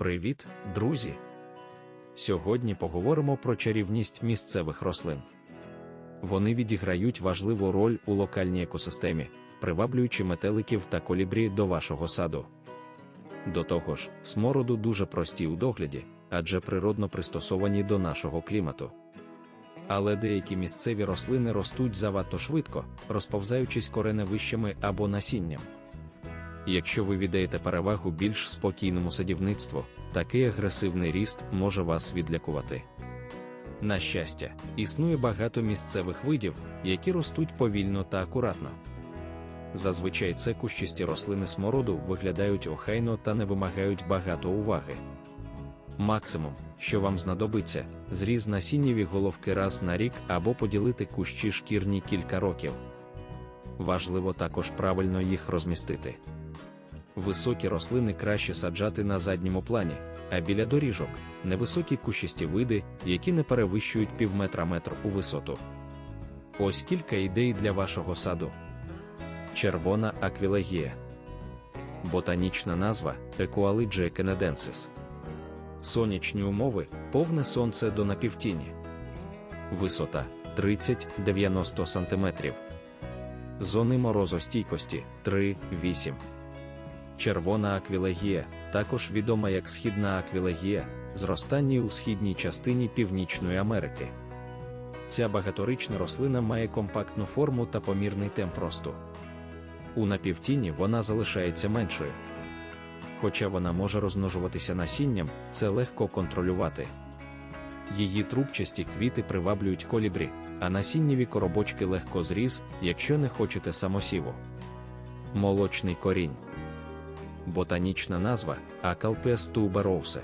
Привіт, друзі! Сьогодні поговоримо про чарівність місцевих рослин. Вони відіграють важливу роль у локальній екосистемі, приваблюючи метеликів та колібрі до вашого саду. До того ж, смороду дуже прості у догляді, адже природно пристосовані до нашого клімату. Але деякі місцеві рослини ростуть завадто швидко, розповзаючись кореневищами або насінням. Якщо ви віддаєте перевагу більш спокійному садівництву, такий агресивний ріст може вас відлякувати. На щастя, існує багато місцевих видів, які ростуть повільно та акуратно. Зазвичай це кущисті рослини смороду виглядають охайно та не вимагають багато уваги. Максимум, що вам знадобиться, зріз насіннєві головки раз на рік або поділити кущі шкірні кілька років. Важливо також правильно їх розмістити. Високі рослини краще саджати на задньому плані, а біля доріжок невисокі кущисті види, які не перевищують півметра метр у висоту. Ось кілька ідей для вашого саду. Червона аквілегія. Ботанічна назва Equaligia canadенсис. Сонячні умови повне сонце до напівтіні. Висота 30-90 см. Зони морозостійкості 3-8 Червона аквілегія, також відома як східна аквілегія, зростання у східній частині Північної Америки. Ця багаторична рослина має компактну форму та помірний темп росту. У напівтіні вона залишається меншою. Хоча вона може розмножуватися насінням, це легко контролювати. Її трубчасті квіти приваблюють колібрі, а насіннєві коробочки легко зріз, якщо не хочете самосіву. Молочний корінь ботанічна назва Акалпес тубероусе.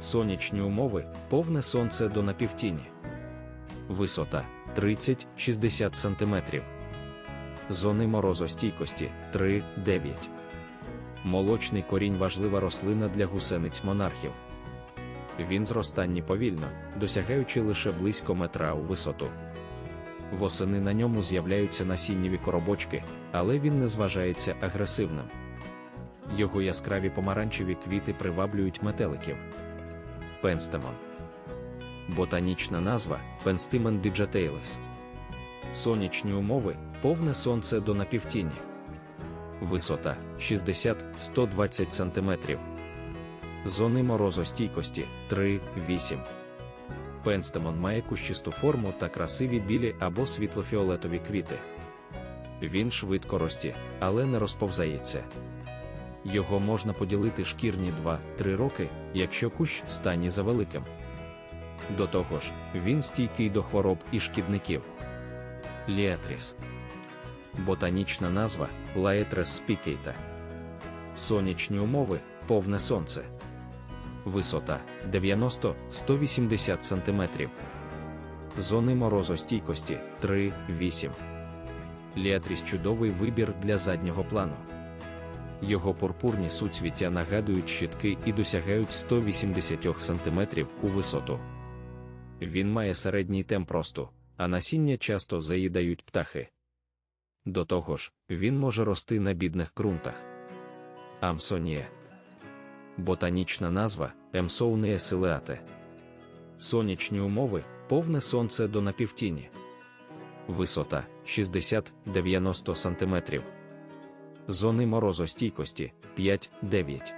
Сонячні умови повне сонце до напівтіні. Висота 30-60 см. Зони морозостійкості 3-9. Молочний корінь важлива рослина для гусениць монархів. Він зростанні повільно, досягаючи лише близько метра у висоту. Восени на ньому з'являються насіннєві коробочки, але він не зважається агресивним. Його яскраві помаранчеві квіти приваблюють метеликів. Пенстемон. Ботанічна назва Пенстимен біджатейлес. Сонячні умови повне сонце до напівтіні. Висота 60-120 см. Зони морозостійкості 3-8. Пенстемон має кущисту форму та красиві білі або світлофіолетові квіти. Він швидко росте, але не розповзається. Його можна поділити шкірні 2-3 роки, якщо кущ стані завеликим. До того ж, він стійкий до хвороб і шкідників. Ліатріс. Ботанічна назва Лаетрес спікейта. Сонячні умови повне сонце. Висота 90-180 см. Зони морозостійкості 3-8. Ліатріс чудовий вибір для заднього плану. Його пурпурні суцвіття нагадують щитки і досягають 180 см у висоту. Він має середній темп росту, а насіння часто заїдають птахи. До того ж, він може рости на бідних ґрунтах. Амсонія. Ботанічна назва Емсоунея силеате. Сонячні умови повне сонце до напівтіні. Висота 60-90 см. Зони морозостійкості 5-9.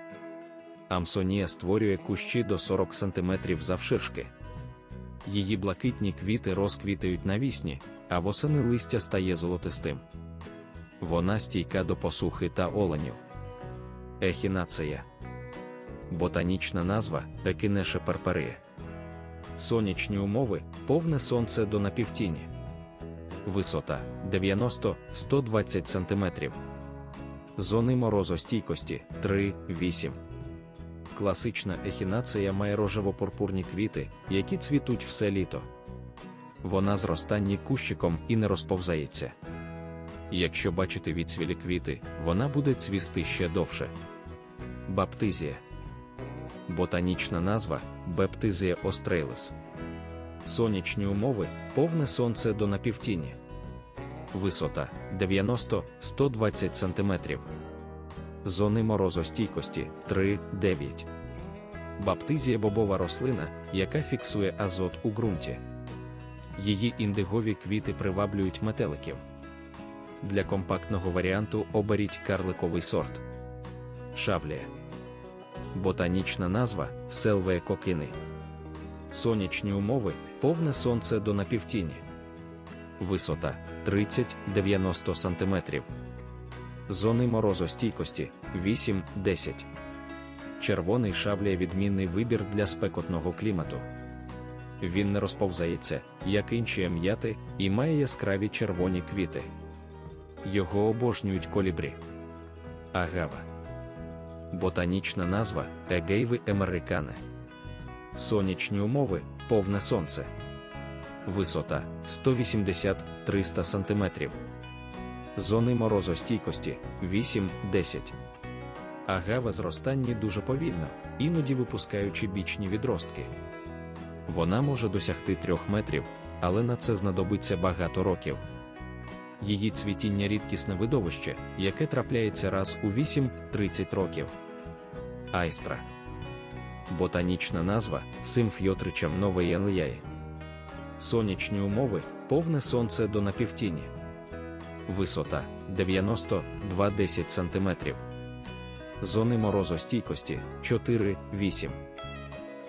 Амсонія створює кущі до 40 см завширшки. Її блакитні квіти розквітають навісні, а восени листя стає золотистим. Вона стійка до посухи та оленів. Ехінацея. Ботанічна назва Екінеша перперія. Сонячні умови повне сонце до напівтіні. Висота 90-120 см. Зони морозостійкості 3-8. Класична ехінація має рожево-пурпурні квіти, які цвітуть все літо. Вона зростанні кущиком і не розповзається. Якщо бачити відцвілі квіти, вона буде цвісти ще довше. Баптизія. Ботанічна назва Бептизія острейлес. Сонячні умови повне сонце до напівтіні висота 90-120 см. Зони морозостійкості 3-9. Баптизія бобова рослина, яка фіксує азот у ґрунті. Її індигові квіти приваблюють метеликів. Для компактного варіанту оберіть карликовий сорт. Шавлія. Ботанічна назва селвея кокини. Сонячні умови повне сонце до напівтіні. Висота 30-90 см. Зони морозостійкості 8-10. Червоний шавлія відмінний вибір для спекотного клімату. Він не розповзається, як інші м'яти, і має яскраві червоні квіти. Його обожнюють колібрі. Агава. Ботанічна назва Егейви Емерикане. Сонячні умови повне сонце. Висота 180-300 см. Зони морозостійкості 8-10. Агава зростанні дуже повільно, іноді випускаючи бічні відростки. Вона може досягти 3 метрів, але на це знадобиться багато років. Її цвітіння рідкісне видовище, яке трапляється раз у 8-30 років. Айстра. Ботанічна назва симфйотричам нової Елияї. Сонячні умови повне сонце до напівтіні. Висота 90-210 см. Зони морозостійкості 4-8.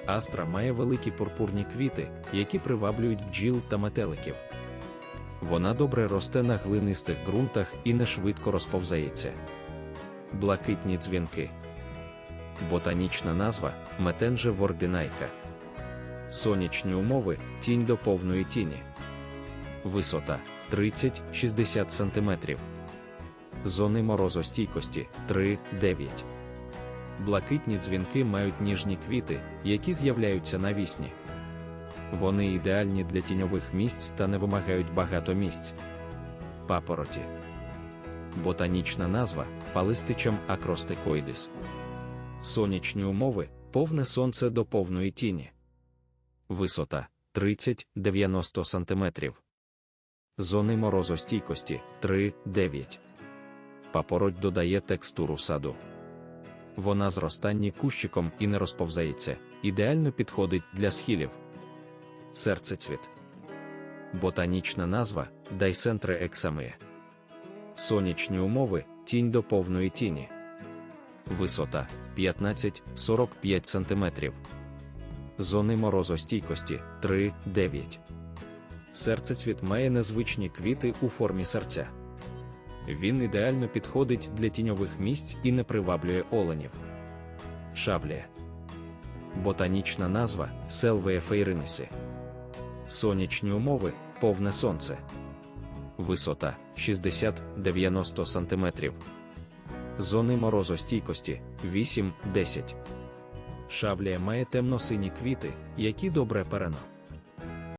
Астра має великі пурпурні квіти, які приваблюють бджіл та метеликів. Вона добре росте на глинистих ґрунтах і не швидко розповзається. Блакитні дзвінки. Ботанічна назва метенже вординайка. Сонячні умови тінь до повної тіні. Висота 30-60 см. Зони морозостійкості 3-9. Блакитні дзвінки мають ніжні квіти, які з'являються навісні. Вони ідеальні для тіньових місць та не вимагають багато місць. Папороті. Ботанічна назва палистичам акростикоїдис. Сонячні умови повне сонце до повної тіні. Висота 30-90 см. Зони морозостійкості 3-9. Папороть додає текстуру саду. Вона зростанні кущиком і не розповзається, ідеально підходить для схилів. Серцецвіт. Ботанічна назва Дайсентре ексамея. Сонячні умови тінь до повної тіні. Висота 15-45 см. Зони морозостійкості 3-9. Серцецвіт має незвичні квіти у формі серця. Він ідеально підходить для тіньових місць і не приваблює оленів. Шавлія. Ботанічна назва Селвея фейринесі. Сонячні умови повне сонце. Висота 60-90 см. Зони морозостійкості 8-10. Шавлія має темно-сині квіти, які добре перено.